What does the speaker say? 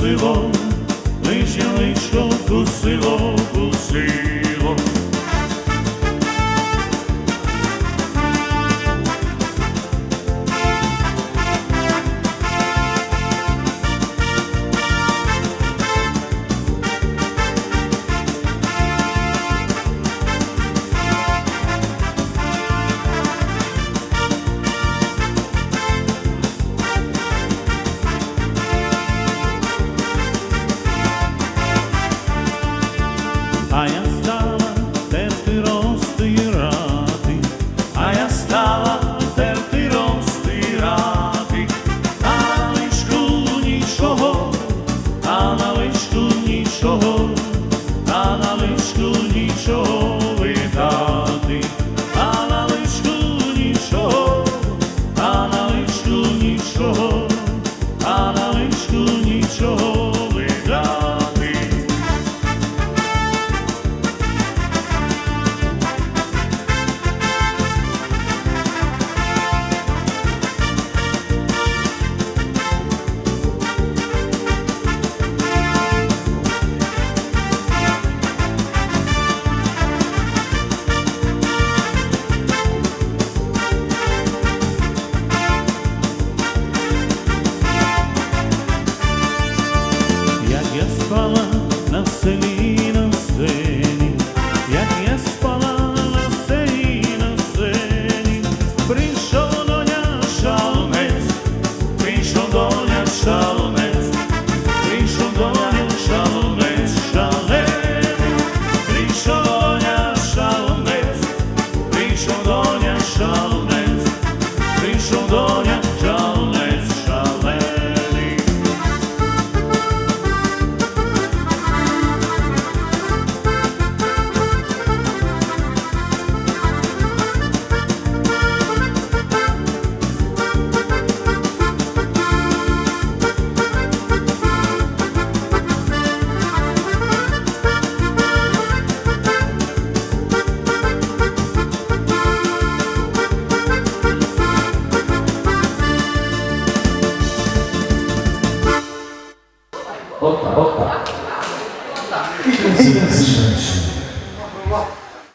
личко лиш я личко Як на селі existe